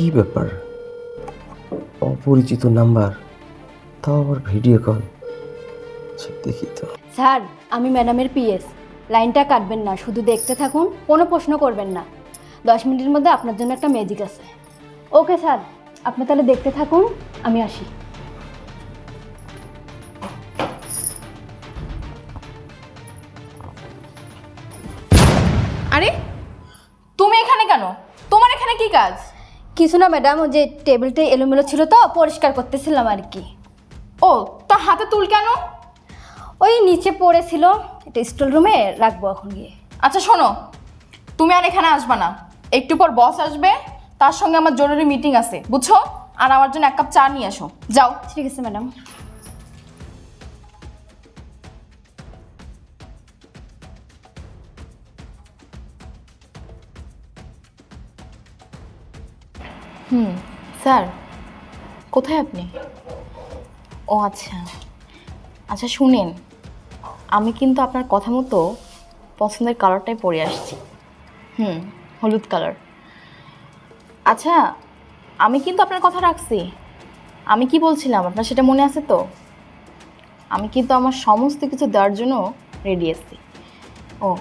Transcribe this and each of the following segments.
কি ব্যাপার? অপরিচিত নাম্বার তাও আবার ভিডিও কল আচ্ছা, দেখি তো। স্যার আমি ম্যাডামের পিএস লাইনটা কাটবেন না শুধু দেখতে থাকুন কোনো প্রশ্ন করবেন না। দশ মিনিটের মধ্যে আপনার জন্য একটা ম্যাজিক আছে। ওকে স্যার আপনি তাহলে দেখতে থাকুন আমি আসি। আরে তুমি এখানে কেন? তোমার এখানে কি কাজ? কিছু না ম্যাডাম ওই যে টেবিলটা এলোমেলো ছিল তো পরিষ্কার করতেছিলাম আর কি ও তা হাতে তুল কেন? ওই নিচে পড়েছিল এটা স্টোর রুমে রাখব এখন গিয়ে। আচ্ছা শোনো তুমি আর এখানে আসবা না। একটু পর বস আসবে তার সঙ্গে আমার জরুরি মিটিং আছে বুঝছ? আর আমার জন্য এক কাপ চা নিয়ে আসো যাও। ঠিক আছে ম্যাডাম হুম, স্যার। কোথায় আপনি? ও আচ্ছা। আচ্ছা শুনেন। আমি কিন্তু আপনার কথা মতো পছন্দের কালারটাই পরে আসছি। হুম, হলুদ কালার। আচ্ছা আমি কিন্তু আপনার কথা রাখছি। আমি কি বলছিলাম? আপনার সেটা মনে আছে তো? আমি কিন্তু আমার সমস্ত কিছু দেওয়ার জন্য রেডি আছি। ও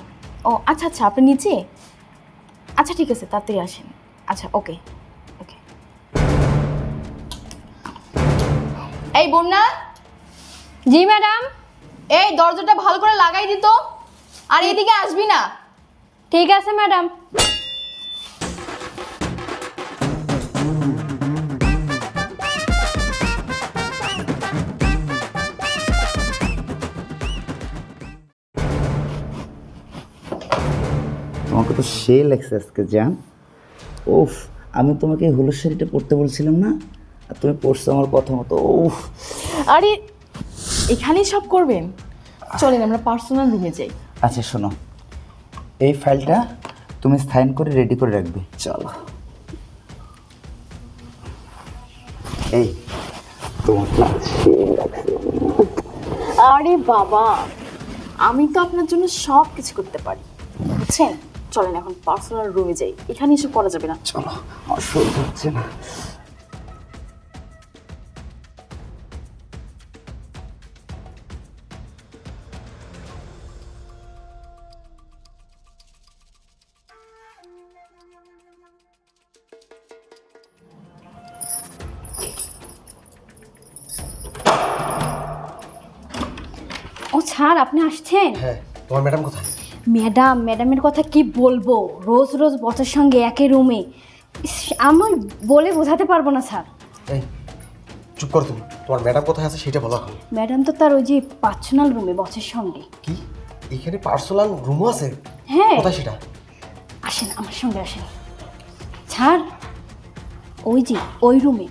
ও আচ্ছা আচ্ছা আপনি নিচে? আচ্ছা ঠিক আছে, তাড়াতাড়ি আসেন। আচ্ছা ওকে এই বন্যা। জি ম্যাডাম। এই দরজাটা ভালো করে লাগাই দিত আর এদিকে আসবি না। ঠিক আছে ম্যাডাম। তোমাকে তো সে লাগছে আজকে জান। ওফ আমি তোমাকে হলুদ শাড়িটা পরতে বলছিলাম না? আর তুমি পরছো আমার কথা মতো ওফ আরে এখানেই সব করবেন? চলেন আমরা পার্সোনাল রুমে যাই। আচ্ছা শোনো। এই ফাইলটা তুমি সাইন করে রেডি করে রাখবে। চলো। এই তোমাকে আরে বাবা আমি তো আপনার জন্য সব কিছু করতে পারি। বুঝছেন? চলেন এখন পার্সোনাল রুমে যাই। এখানে এসব করা যাবে না। চলো সহ্য হচ্ছে না। স্যার আপনি আসছেন? হ্যাঁ তোমার ম্যাডাম কোথায়? ম্যাডাম ম্যাডামের কথা কি বলব? রোজ রোজ বসের সঙ্গে একই রুমে। আমি বলে বোঝাতে পারব না স্যার। এই চুপ করো তুমি। তোমার ম্যাডাম কোথায় আছে সেটা বলো এখন। ম্যাডাম তো তার ওই যে পার্সোনাল রুমে বসের সঙ্গে। কি? এখানে পার্সোনাল রুমও আছে? হ্যাঁ। কোথায় সেটা? আসেন আমার সঙ্গে আসেন। স্যার ওই যে ওই রুমে।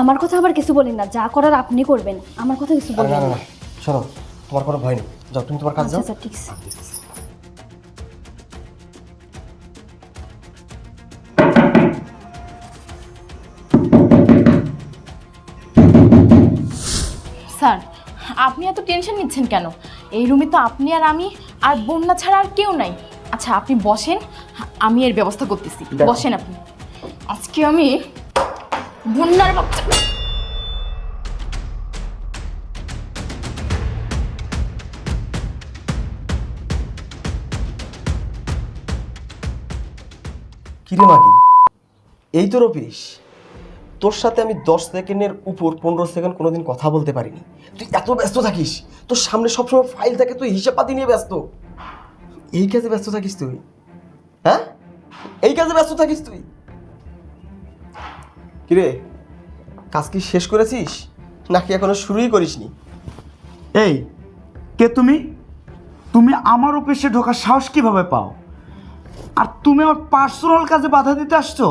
আমার কথা আবার কিছু বলেন না যা করার আপনি করবেন আমার কথা কিছু আরে না বলবেন না না। না শোনো। তোমার কোনো ভয় নেই। যাও তুমি তোমার কাজ আচ্ছা যাও। আচ্ছা ঠিক আছে। স্যার আপনি এত টেনশন নিচ্ছেন কেন? এই রুমে তো আপনি আর আমি আর বন্যা ছাড়া আর কেউ নাই। আচ্ছা আপনি বসেন আমি এর ব্যবস্থা করতেছি। বসেন আপনি। আজকে আমি বন্যার বাচ্চা কিরে মাগি? এই তোর অফিস তোর সাথে আমি দশ সেকেন্ডের উপর পনেরো সেকেন্ড কোনোদিন কথা বলতে পারিনি। তুই এত ব্যস্ত থাকিস, তোর সামনে সবসময় ফাইল থাকে, তুই হিসাব পাতি নিয়ে ব্যস্ত। এই কাজে ব্যস্ত থাকিস তুই? হ্যাঁ? এই কাজে ব্যস্ত থাকিস তুই? কিরে, কাজ কি শেষ করেছিস? নাকি এখনও শুরুই করিসনি? এই, কে তুমি? তুমি আমার অফিসে ঢোকার সাহস কীভাবে পাও? আর তুমি আমার পার্সোনাল কাজে বাধা দিতে আসছো?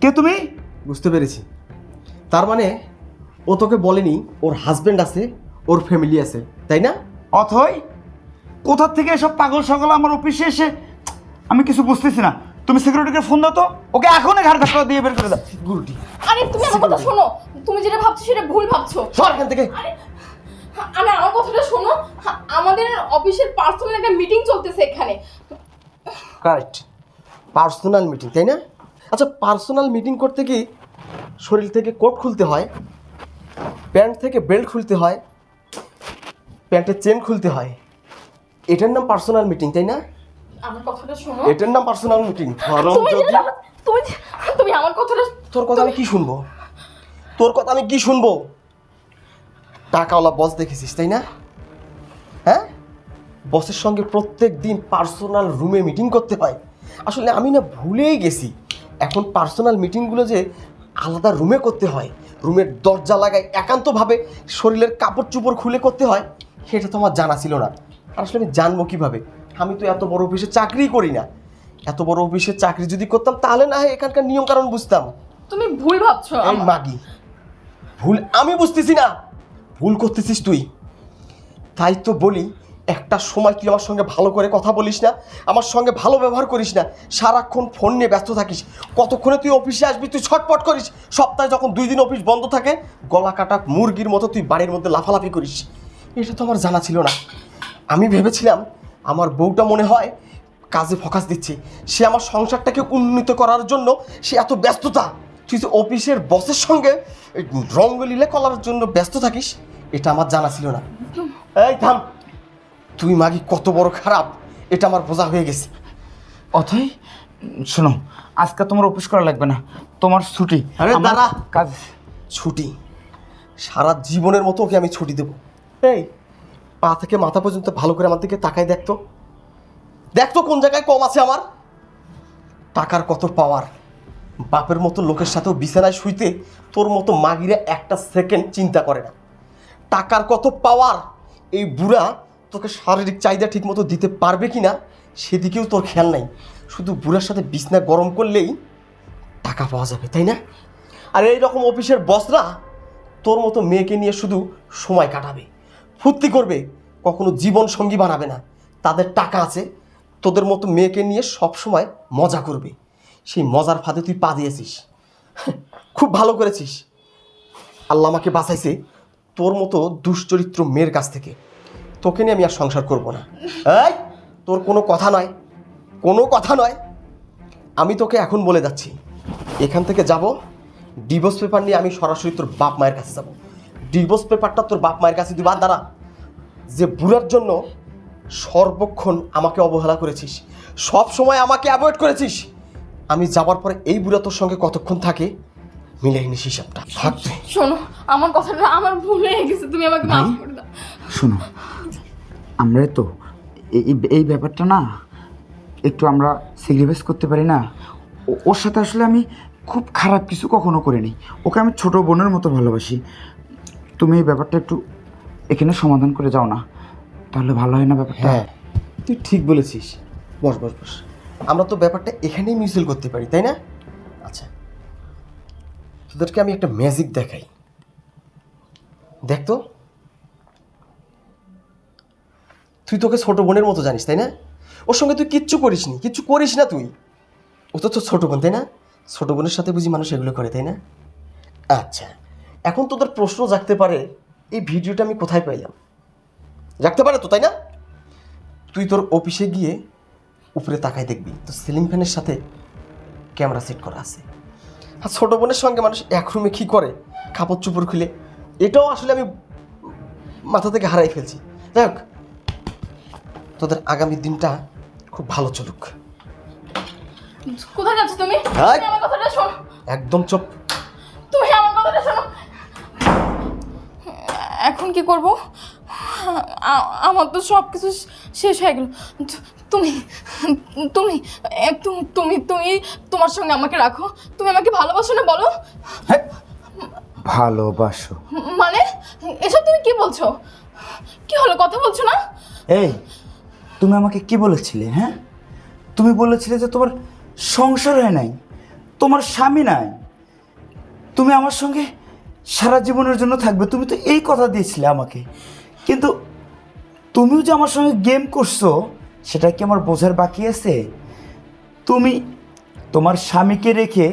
কে তুমি? বুঝতে পেরেছি। তার মানে ও তোকে বলেনি ওর হাজবেন্ড আছে ওর ফ্যামিলি আছে তাই না? অথই কোথা থেকে এসব পাগল সকল আমার অফিসে এসে আমি কিছু বুঝতেছি না। তুমি সিকিউরিটিকে ফোন দাও তো ওকে এখনই ঘাট ধাক্কা দিয়ে বের করে দাও। গুরুটি আরে তুমি আমার কথা শোনো। তুমি যেটা ভাবছ সেটা ভুল ভাবছ। সর এখান থেকে। আরে আরে আমার কথাটা শোনো। আমাদের অফিসের পার্সোনাল একটা মিটিং চলতেছে এখানে। কারেক্ট পার্সোনাল মিটিং তাই না? আচ্ছা পার্সোনাল মিটিং করতে কি শরীর থেকে কোট খুলতে হয়? প্যান্ট থেকে বেল্ট খুলতে হয়? প্যান্টের চেন খুলতে হয়? এটার নাম পার্সোনাল মিটিং তাই না? আমার কথাটা শোনো। এটার নাম পার্সোনাল মিটিং তুমি তুমি তুমি আমার কথাটা তোর কথা আমি কি শুনব? তোর কথা আমি কি শুনব? টাকাওয়ালা বস দেখেছিস তাই না? বসের সঙ্গে প্রত্যেক দিন পার্সোনাল রুমে মিটিং করতে হয়। আসলে আমি না ভুলেই গেছি। এখন পার্সোনাল মিটিংগুলো যে আলাদা রুমে করতে হয় রুমের দরজা লাগায় একান্তভাবে শরীরের কাপড় চুপড় খুলে করতে হয় সেটা তো আমার জানা ছিল না। আর আসলে আমি জানব কীভাবে? আমি তো এত বড় অফিসে চাকরি করি না। এত বড় অফিসে চাকরি যদি করতাম তাহলে না হয় এখানকার নিয়ম কারণ বুঝতাম। তুমি ভুল ভাবছ এই মাগি ভুল আমি বুঝতেছি না। ভুল করতেছিস তুই। তাই তো বলি একটা সময় তুই আমার সঙ্গে ভালো করে কথা বলিস না? আমার সঙ্গে ভালো ব্যবহার করিস না? সারাক্ষণ ফোন নিয়ে ব্যস্ত থাকিস। কতক্ষণে তুই অফিসে আসবি তুই ছটপট করিস। সপ্তাহে যখন দুই দিন অফিস বন্ধ থাকে গলা কাটা মুরগির মতো তুই বাড়ির মধ্যে লাফালাফি করিস। এটা তো আমার জানা ছিল না। আমি ভেবেছিলাম আমার বউটা মনে হয় কাজে ফোকাস দিচ্ছে। সে আমার সংসারটাকে উন্নীত করার জন্য সে এত ব্যস্ততা। তুই যে অফিসের বসের সঙ্গে রঙ্গলীলা করার জন্য ব্যস্ত থাকিস এটা আমার জানা ছিল না। এই থাম। তুই মাগি কত বড় খারাপ এটা আমার বোঝা হয়ে গেছে। অথই শোনো আজকে তোমার অফিস করা লাগবে না তোমার ছুটি আরে আমার দাঁড়া। কাজ। ছুটি সারা জীবনের মতো ওকে আমি ছুটি দেবো। এই পা থেকে মাথা পর্যন্ত ভালো করে আমার দিকে তাকাই দেখতো দেখতো কোন জায়গায় কম আছে আমার। টাকার কত পাওয়ার। বাপের মতো লোকের সাথেও বিছানায় শুইতে তোর মতো মাগিরা একটা সেকেন্ড চিন্তা করে না। টাকার কত পাওয়ার। এই বুড়া তোকে শারীরিক চাহিদা ঠিক মতো দিতে পারবে কি না সেদিকেও তোর খেয়াল নাই। শুধু বুড়ার সাথে বিছনা গরম করলেই টাকা পাওয়া যাবে, তাই না? আর এই রকম অফিসের বসরা তোর মতো মেয়েকে নিয়ে শুধু সময় কাটাবে, ফুর্তি করবে, কখনো জীবন সঙ্গী বানাবে না। তাদের টাকা আছে, তোদের মতো মেয়েকে নিয়ে সব সময় মজা করবে। সেই মজার ফাঁদে তুই পা দিয়েছিস। খুব ভালো করেছিস। আল্লাহ আমাকে বাঁচাইছে তোর মতো দুশ্চরিত্র মেয়ের কাছ থেকে। তোকে নিয়ে আমি আর সংসার করব না। এই তোর কোনো কথা নয়। কোনো কথা নয়। আমি তোকে এখন বলে যাচ্ছি এখান থেকে যাব ডিভোর্স পেপার নিয়ে আমি সরাসরি তোর বাপ মায়ের কাছে যাব। ডিভোর্স পেপারটা তোর বাপ মায়ের কাছে দিবা। দ্বারা যে বুড়ার জন্য সর্বক্ষণ আমাকে অবহেলা করেছিস সব সময় আমাকে অ্যাভয়েড করেছিস আমি যাবার পরে এই বুড়া তোর সঙ্গে কতক্ষণ থাকে মিলাই নিস হিসাবটা। শোনো আমার কথাটা আমার ভুল হয়ে গেছে তুমি আমাকে মাফ করে দাও। শোনো আমরা তো এই ব্যাপারটা না একটু আমরা সেগ্রিফাইস করতে পারি না। ওর সাথে আসলে আমি খুব খারাপ কিছু কখনো করিনি। ওকে আমি ছোট বোনের মতো ভালোবাসি। তুমি এই ব্যাপারটা একটু এখানে সমাধান করে যাও না। তাহলে ভালো হয় না ব্যাপারটা? হ্যাঁ তুই ঠিক বলেছিস। বস বস বস। আমরা তো ব্যাপারটা এখানেই মিউচুয়াল করতে পারি, তাই না? আচ্ছা তোদেরকে আমি একটা ম্যাজিক দেখাই। দেখ তো। তুই তোকে ছোটো বোনের মতো জানিস, তাই না? ওর সঙ্গে তুই কিচ্ছু করিস নি কিচ্ছু করিস না তুই। ও তো তোর ছোট বোন, তাই না? ছোটো বোনের সাথে বুঝি মানুষ এগুলো করে, তাই না? আচ্ছা এখন তোদের প্রশ্ন জাগতে পারে, এই ভিডিওটা আমি কোথায় পাইলাম? রাখতে পারে তো, তাই না? তুই তোর অফিসে গিয়ে উপরে তাকায় দেখবি তো সিলিং ফ্যানের সাথে ক্যামেরা সেট করা আছে। আর ছোটো বোনের সঙ্গে মানুষ এক রুমে কী করে? কাপড় চুপড় খুলে। এটাও আসলে আমি মাথা থেকে হারাই ফেলছি। যাই হোক তোদের আগামী দিনটা খুব ভালো চলুক। কোথায় যাচ্ছ তুমি? হাই। তুমি আমার কথাটা শোনো। একদম চুপ। তুমি আমার কথাটা শোনো। এখন কি করব? আ- আমার তো সব কিছু শেষ হয়ে গেল। তু- তুমি তুমি এ, তু- তুমি তুমি তোমার সঙ্গে আমাকে রাখো। তুমি আমাকে ভালোবাসো না বলো? হ্যাঁ। ভালোবাসো। মানে? এসব তুমি কি বলছো? কি হলো? কথা বলছো না? এই তুমি আমাকে কি বলেছিলে হ্যাঁ? তুমি বলেছিলে যে তোমার সংসার হয় নাই, তোমার স্বামী নাই, তুমি আমার সঙ্গে সারা জীবনের জন্য থাকবে, তুমি তো এই কথা দিয়েছিলে আমাকে। কিন্তু তুমিও যে আমার সঙ্গে গেম করছ, সেটা কি আমার বোঝার বাকি আছে? তুমি তোমার স্বামীকে রেখে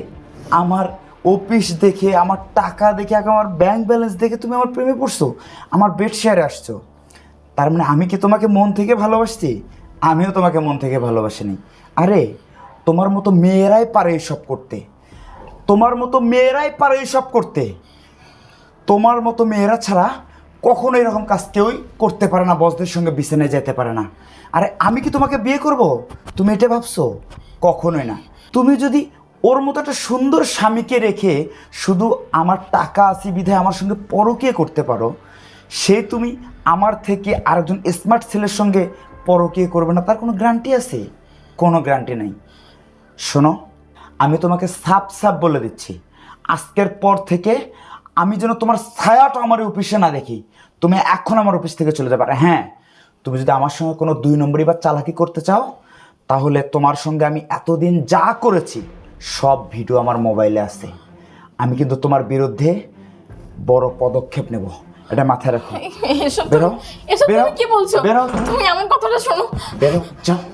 আমার অফিস দেখে, আমার টাকা দেখে আমার ব্যাংক ব্যালেন্স দেখে তুমি আমার প্রেমে পড়ছো, আমার বেড শেয়ারে আসছো। তার মানে আমি কি তোমাকে মন থেকে ভালোবাসছি? আমিও তোমাকে মন থেকে ভালোবাসিনি। আরে, তোমার মতো মেয়েরাই পারে এসব করতে। তোমার মতো মেয়েরাই পারে এসব করতে। তোমার মতো মেয়েরা ছাড়া কখনো এরকম কাজ কেউই করতে পারে না, বসদের সঙ্গে বিছানায় যেতে পারে না। আরে, আমি কি তোমাকে বিয়ে করব? তুমি এটা ভাবছ? কখনোই না। তুমি যদি ওর মতো একটা সুন্দর স্বামীকে রেখে শুধু আমার টাকা আসি বিধায় আমার সঙ্গে পরকীয় করতে পারো সে তুমি আমার থেকে আরেকজন স্মার্ট ছেলের সঙ্গে পরকীয় করবে না, তার কোনো গ্যারান্টি আছে? কোনো গ্যারান্টি নেই। শোনো, আমি তোমাকে সাপ সাপ বলে দিচ্ছি। আজকের পর থেকে আমি যেন তোমার ছায়াটা আমার অফিসে না দেখি। তুমি এখন আমার অফিস থেকে চলে যাবে। হ্যাঁ তুমি যদি আমার সঙ্গে কোনো দুই নম্বরই বা চালাকি করতে চাও, তাহলে তোমার সঙ্গে আমি এতদিন যা করেছি, সব ভিডিও আমার মোবাইলে আছে। আমি কিন্তু তোমার বিরুদ্ধে বড় পদক্ষেপ নেব। এটা মাথায় রাখো। এসব বেরো। এসব তুমি কি বলছো? বেরো। তুমি এমন কথাটা শোনো। বেরো। যাও।